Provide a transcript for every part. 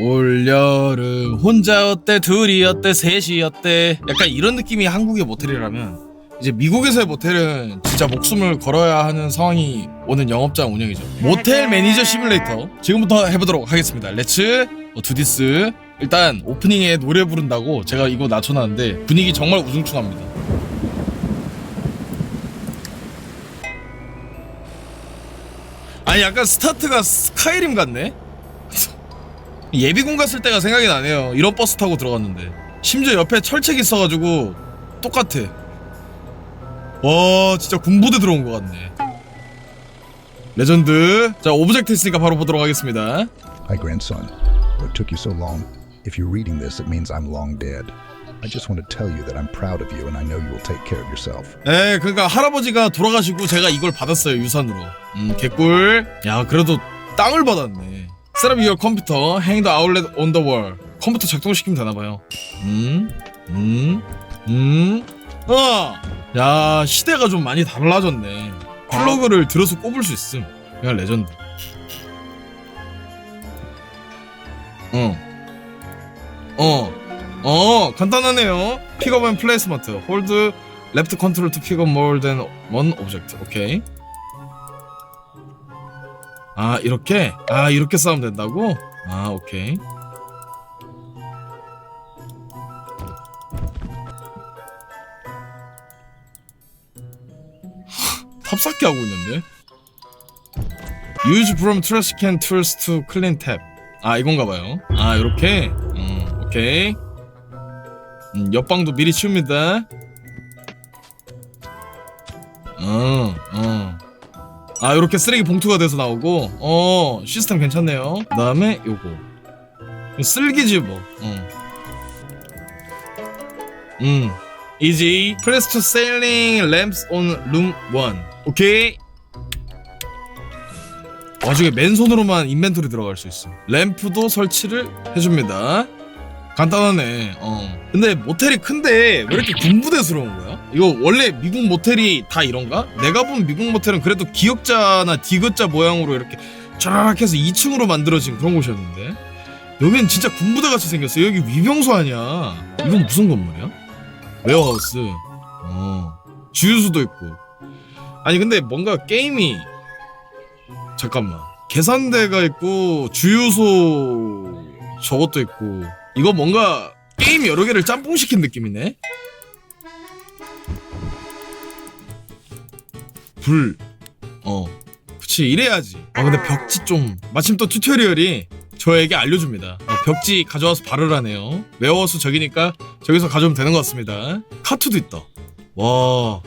올여름 혼자였대 둘이었대 셋이었대 약간 이런 느낌이 한국의 모텔이라면 이제 미국에서의 모텔은 진짜 목숨을 걸어야 하는 상황이 오는 영업장 운영이죠. 모텔 매니저 시뮬레이터. 지금부터 해보도록 하겠습니다. 렛츠 어, 두디스 일단 오프닝에 노래 부른다고 제가 이거 낮춰놨는데 분위기 정말 우중충합니다. 아니 약간 스타트가 스카이림 같네 예비군 갔을 때가 생각이 나네요. 이런 버스 타고 들어갔는데 심지어 옆에 철책 있어가지고 똑같아. 와 진짜 군부대 들어온 것 같네. 레전드. 자 오브젝트 있으니까 바로 보도록 하겠습니다. Hi, grandson. What took you so long? If you're reading this, it means I'm long dead. I just want to tell you that I'm proud of you and I know you will take care of yourself. 에 그러니까 할아버지가 돌아가시고 제가 이걸 받았어요 유산으로. 음 개꿀. 야 그래도 땅을 받았네. Set up computer, hang the outlet. 컴퓨터 작동시키면 되나봐요. 음, 음, 음. 어! 야, 시대가 좀 많이 달라졌네. 플러그를 들어서 꼽을 수 있음. 그냥 레전드. 어. 어. 어, 간단하네요. 픽업 앤 플레이스먼트. 홀드 레프트 컨트롤 up more than one object. 오케이. 아 이렇게? 아 이렇게 싸우면 된다고? 아 오케이. 탑쌓기 하고 있는데? Use from trash can tools to clean tap. 아 이건가 봐요. 아 이렇게? 음 오케이. 음, 옆방도 미리 치웁니다. 어 어 아 이렇게 쓰레기 봉투가 돼서 나오고? 어 시스템 괜찮네요. 그 다음에 요거. 쓸기지 뭐. 어. 음. Press to selling lamps on room 1 오케이. 와중에 맨손으로만 인벤토리 들어갈 수 있어. 램프도 설치를 해줍니다. 간단하네. 어. 근데 모텔이 큰데 왜 이렇게 군부대스러운 거야? 이거 원래 미국 모텔이 다 이런가? 내가 본 미국 모텔은 그래도 기역자나 디귿자 모양으로 이렇게 쫙 해서 2층으로 만들어진 그런 곳이었는데? 여기는 진짜 군부대 같이 생겼어. 여기 위병소 아니야. 이건 무슨 건물이야? 웨어하우스. 어. 주유소도 있고. 아니 근데 뭔가 게임이 잠깐만. 계산대가 있고 주유소 저것도 있고. 이거 뭔가 게임 여러 개를 짬뽕시킨 느낌이네. 불. 어. 그치 이래야지. 아 근데 벽지 좀 마침 또 튜토리얼이 저에게 알려줍니다. 어, 벽지 가져와서 바르라네요. 외워서 저기니까 저기서 가져오면 되는 것 같습니다. 카트도 있다. 와.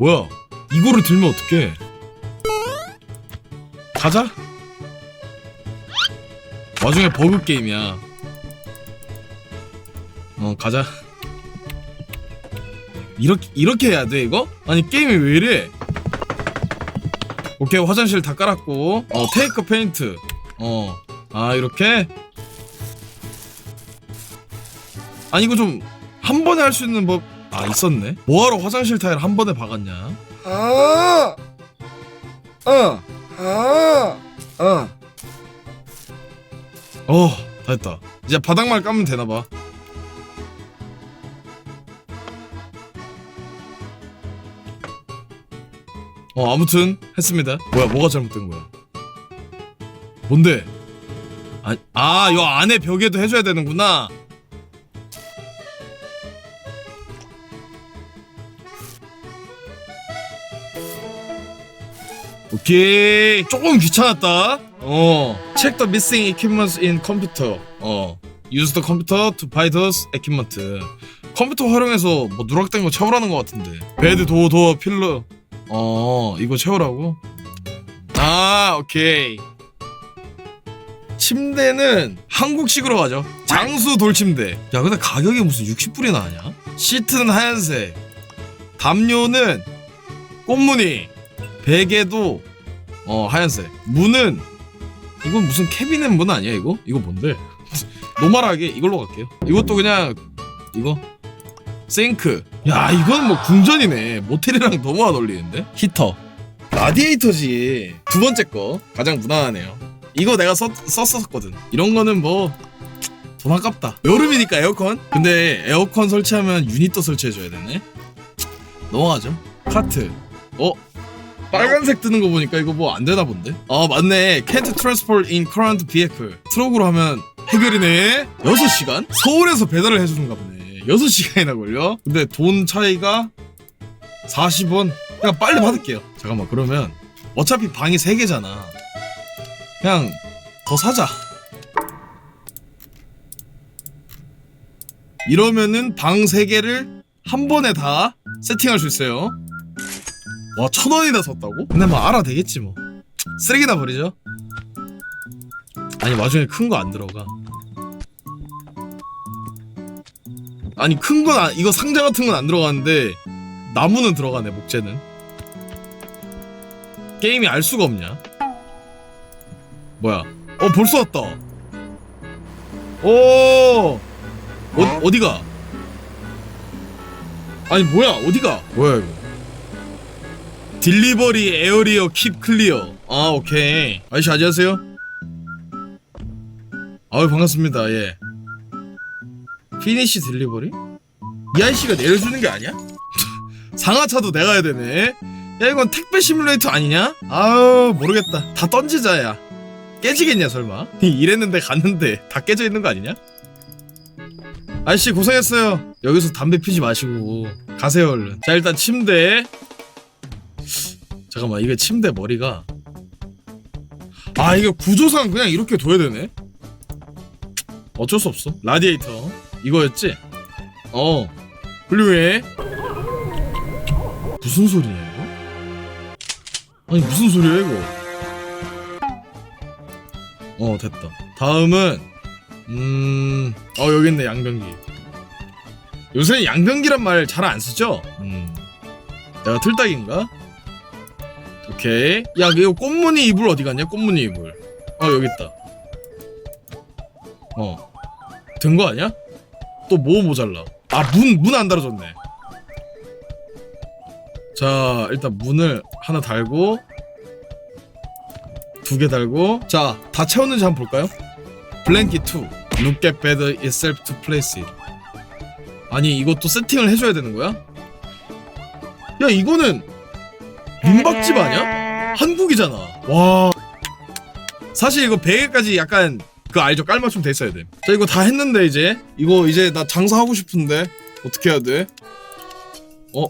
뭐야? 이거를 들면 어떡해? 가자. 와중에 버그 게임이야. 어 가자. 이렇게 이렇게 해야 돼 이거? 아니 게임이 왜 이래? 오케이 화장실 다 깔았고 어 테이크 페인트 어 아 이렇게 아니 이거 좀 한 번에 할 수 있는 법 아 있었네 뭐하러 화장실 타일 한 번에 박았냐 아, 어, 아, 어. 어, 다 했다. 이제 바닥만 까면 되나봐. 어, 아무튼 했습니다. 뭐야, 뭐가 잘못된 거야? 뭔데? 아, 아, 요 안에 벽에도 해줘야 되는구나. 오케이 조금 귀찮았다 어 check the missing equipment in computer 어 use the computer to buy those equipment 컴퓨터 활용해서 뭐 누락된 거 채우라는 것 같은데 베드 도어 도어 필러 어 이거 채우라고? 아 오케이. 침대는 한국식으로 가죠. 장수 돌침대. 야 근데 가격이 무슨 60불이나 하냐? 시트는 하얀색. 담요는 꽃무늬. 베개도 어 하얀색. 문은 이건 무슨 캐비넷 문 아니야 이거? 이거 뭔데? 노멀하게 이걸로 갈게요. 이것도 그냥 이거? 싱크 야 이건 뭐 궁전이네. 모텔이랑 너무 안 어울리는데? 히터. 라디에이터지. 두 번째 거 가장 무난하네요. 이거 내가 썼, 썼었거든. 이런 거는 뭐 돈 아깝다. 여름이니까 에어컨? 근데 에어컨 설치하면 유닛도 설치해줘야 되네. 넘어가죠? 카트. 어? 빨간색 뜨는 거 보니까 이거 뭐 안 되나 본데? 아 맞네. Can't transport in current vehicle. 트럭으로 하면 해결이네. 6시간? 서울에서 배달을 해주는가 보네 6시간이나 걸려? 근데 돈 차이가 40원? 그냥 빨리 받을게요. 잠깐만 그러면 어차피 방이 3개잖아. 그냥 더 사자. 이러면은 방 3개를 한 번에 다 세팅할 수 있어요. 와 천 원이나 샀다고? 근데 뭐 알아 되겠지 뭐. 쓰레기나 버리죠? 아니 와중에 큰 거 안 들어가 아니 큰건 아, 이거 상자 같은 건 안 들어가는데 나무는 들어가네 목재는. 게임이 알 수가 없냐? 뭐야? 어 벌써 왔다. 오! 어, 어디가? 아니 뭐야? 어디가? 뭐야 이거? 딜리버리 에어리어 킵 클리어. 아 오케이. 아저씨 안녕하세요? 아유 반갑습니다. 예 피니시 딜리버리? 이 아저씨가 내려주는 게 아니야? 상하차도 내가 해야 되네. 야 이건 택배 시뮬레이터 아니냐? 아유 모르겠다. 다 던지자 야. 깨지겠냐 설마? 이랬는데 갔는데 다 깨져 있는 거 아니냐? 아저씨 고생했어요. 여기서 담배 피지 마시고. 가세요 얼른. 자 일단 침대. 잠깐만 이게 침대 머리가. 아 이게 구조상 그냥 이렇게 둬야 되네? 어쩔 수 없어. 라디에이터 이거였지? 어. 훌륭해 무슨 소리야 이거? 아니 무슨 소리야 이거? 어 됐다. 다음은 음... 어 여기 있네 양변기. 요새 양변기란 말 잘 안 쓰죠? 음... 내가 틀딱인가? 오케이. 야 이거 꽃무늬 이불 어디 갔냐? 꽃무늬 이불. 어 여기 있다. 어된 거 아니야? 또 뭐 모자라? 아 문 문 안 달아줬네. 자 일단 문을 하나 달고 두 개 달고. 자 다 채웠는지 한번 볼까요? 블랭키 2 Look at better itself to place it. 아니 이것도 세팅을 해줘야 되는 거야? 야 이거는 민박집 아니야? 한국이잖아. 와. 사실 이거 베개까지 약간 그 알죠 깔맞춤 돼 있어야 돼 자 이거 다 했는데 이제 이거 이제 나 장사하고 싶은데 어떻게 해야 돼? 어?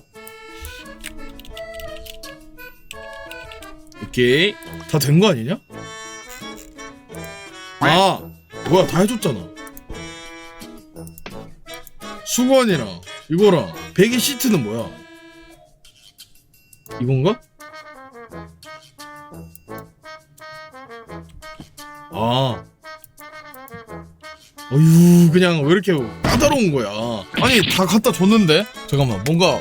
오케이 다 된 거 아니냐? 아 뭐야 다 해줬잖아 수건이랑 이거랑 베개 시트는 뭐야 이건가? 아 어휴 그냥 왜 이렇게 까다로운 거야 아니 다 갖다 줬는데 잠깐만 뭔가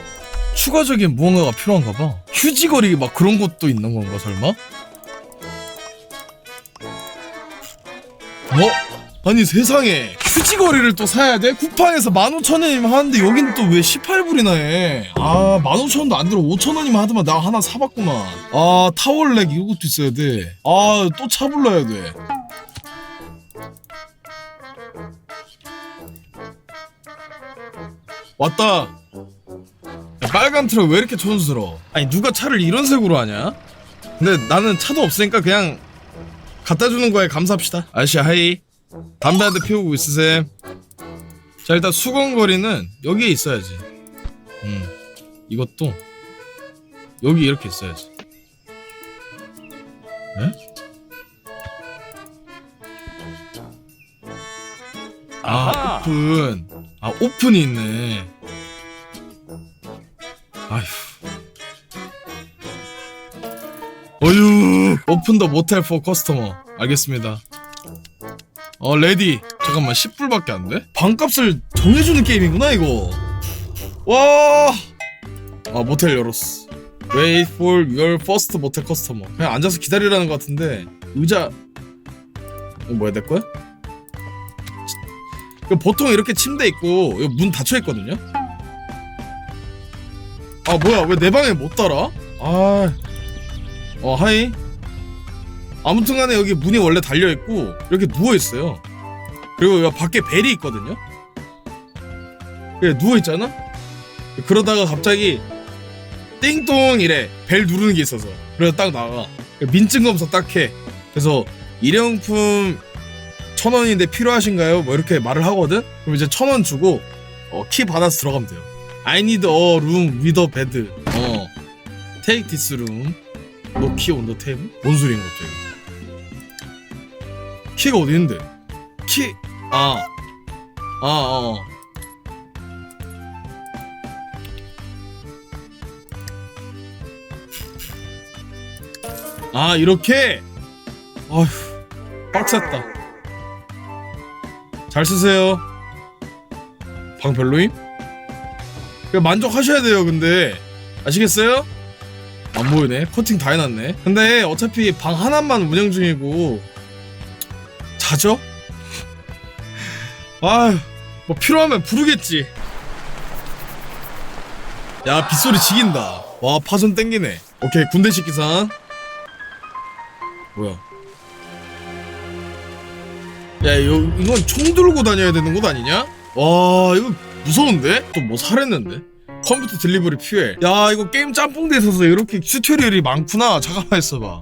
추가적인 무언가가 필요한가 봐 휴지거리 막 그런 것도 있는 건가 설마? 어? 아니 세상에 휴지거리를 또 사야 돼? 쿠팡에서 15,000원이면 하는데 여긴 또 왜 18불이나 해? 아 15,000원도 안 들어 5,000원이면 하더만 나 하나 사봤구만 아 타월렉 이것도 있어야 돼아 또 차 불러야 돼 왔다 야, 빨간 트럭 왜 이렇게 촌스러워 아니 누가 차를 이런 색으로 하냐? 근데 나는 차도 없으니까 그냥 갖다 주는 거에 감사합시다. 아저씨 하이. 담배 한 대 피우고 있으셈. 자 일단 수건거리는 여기에 있어야지. 음 이것도 여기 이렇게 있어야지. 에? 아 오픈. 아 오픈이 있네. 아휴. 어휴 오픈 더 모텔 포 커스터머. 알겠습니다. 어 레디. 잠깐만 10불밖에 안 돼? 방값을 정해주는 게임이구나 이거. 와 아 모텔 열었어. Wait for your first 모텔 커스터머. 그냥 앉아서 기다리라는 것 같은데 의자. 이거 뭐야 내 거야? 보통 이렇게 침대 있고 문 닫혀 있거든요 아 뭐야 왜 내 방에 못 달아? 아어 하이 아무튼간에 여기 문이 원래 달려 있고 이렇게 누워 있어요. 그리고 밖에 벨이 있거든요. 그래 누워 있잖아. 그러다가 갑자기 띵동 이래 벨 누르는 게 있어서 그래서 딱 나가 민증 검사 딱 해. 그래서 일회용품 천 원인데 필요하신가요? 뭐 이렇게 말을 하거든. 그럼 이제 천 원 주고 어, 키 받아서 들어가면 돼요. I need a room with a bed. 어, take this room. No key on the table? 뭔 소리인 갑자기? 키가 어디 있는데? 키, 아, 아, 어. 아, 이렇게? 어휴, 빡셌다. 잘 쓰세요. 방 별로임? 만족하셔야 돼요, 근데. 아시겠어요? 안 보이네. 커팅 다 해놨네. 근데 어차피 방 하나만 운영 중이고 자죠? 아휴, 뭐 필요하면 부르겠지. 야, 빗소리 지긴다. 와, 파손 땡기네. 오케이, 군대식 기상. 뭐야? 야, 이건 총 들고 다녀야 되는 곳 아니냐? 와, 이거 무서운데? 또 뭐 살했는데? 컴퓨터 딜리버리 퓨엘. 야, 이거 게임 짬뽕 돼 있어서 이렇게 튜토리얼이 많구나. 잠깐만 있어봐.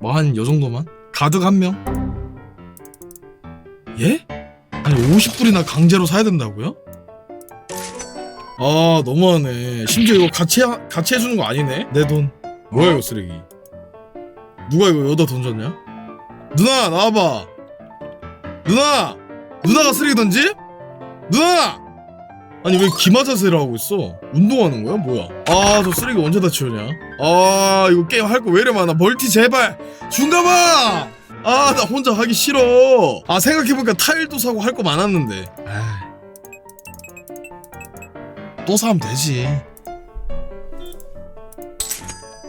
뭐 한 요 정도만? 가득 한 명? 예? 아니 50불이나 강제로 사야 된다고요? 아 너무하네 심지어 이거 같이 하- 같이 해주는 거 아니네 내 돈 뭐야 이거 쓰레기 누가 이거 여기다 던졌냐 누나 나와봐 누나 누나가 쓰레기 던지? 누나! 아니 왜 기마 자세를 하고 있어? 운동하는 거야? 뭐야? 아 저 쓰레기 언제 다 치우냐? 아 이거 게임 할 거 왜 이래 많아? 멀티 제발! 중가봐! 아 나 혼자 하기 싫어. 아 생각해보니까 타일도 사고 할 거 많았는데. 또 사면 되지.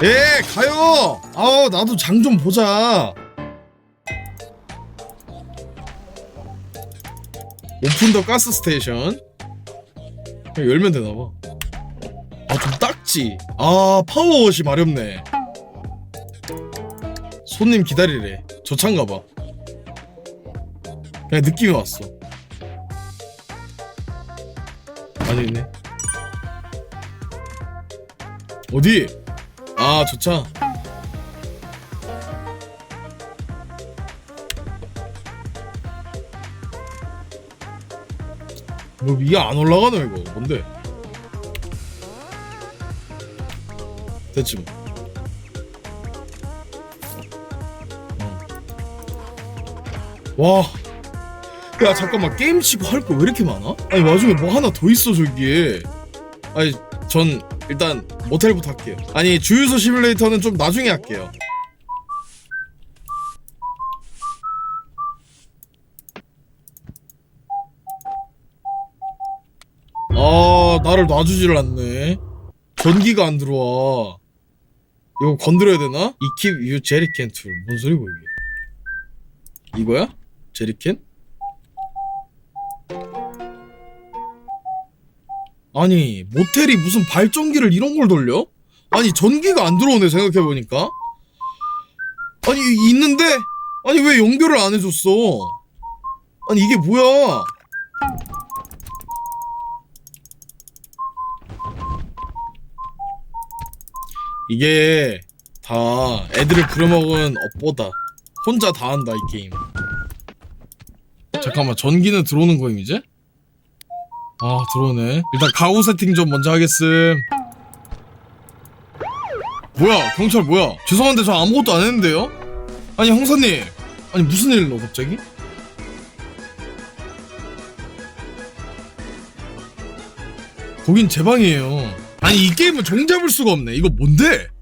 예 가요! 아 나도 장 좀 보자 오픈 더 가스 스테이션. 그냥 열면 되나봐. 아 좀 딱지. 아 파워워시 마렵네. 손님 기다리래. 저 차인가봐. 그냥 느낌이 왔어. 아니 있네. 어디? 아저차 뭐 위에 안 올라가노 이거 뭔데? 됐지 뭐. 어. 와. 야 잠깐만 게임 치고 할 거 왜 이렇게 많아? 아니 와중에 뭐 하나 더 있어 저기에. 아니 전 일단 모텔부터 할게요. 아니 주유소 시뮬레이터는 좀 나중에 할게요. 아 나를 놔주질 않네. 전기가 안 들어와. 이거 건드려야 되나? 이킵 유 제리캔 툴. 뭔 소리고 이게? 이거야? 제리캔? 아니 모텔이 무슨 발전기를 이런 걸 돌려? 아니 전기가 안 들어오네 생각해보니까 아니 이- 있는데 아니 왜 연결을 안 해줬어 아니 이게 뭐야 이게 다 애들을 부려먹은 업보다 혼자 다 한다 이 게임 잠깐만 전기는 들어오는 거임 이제? 아 들어오네 일단 가구 세팅 좀 먼저 하겠음 뭐야 경찰 뭐야 죄송한데 저 아무것도 안 했는데요? 아니 형사님 아니 무슨 일로 갑자기? 거긴 제 방이에요 아니 이 게임을 종잡을 수가 없네 이거 뭔데?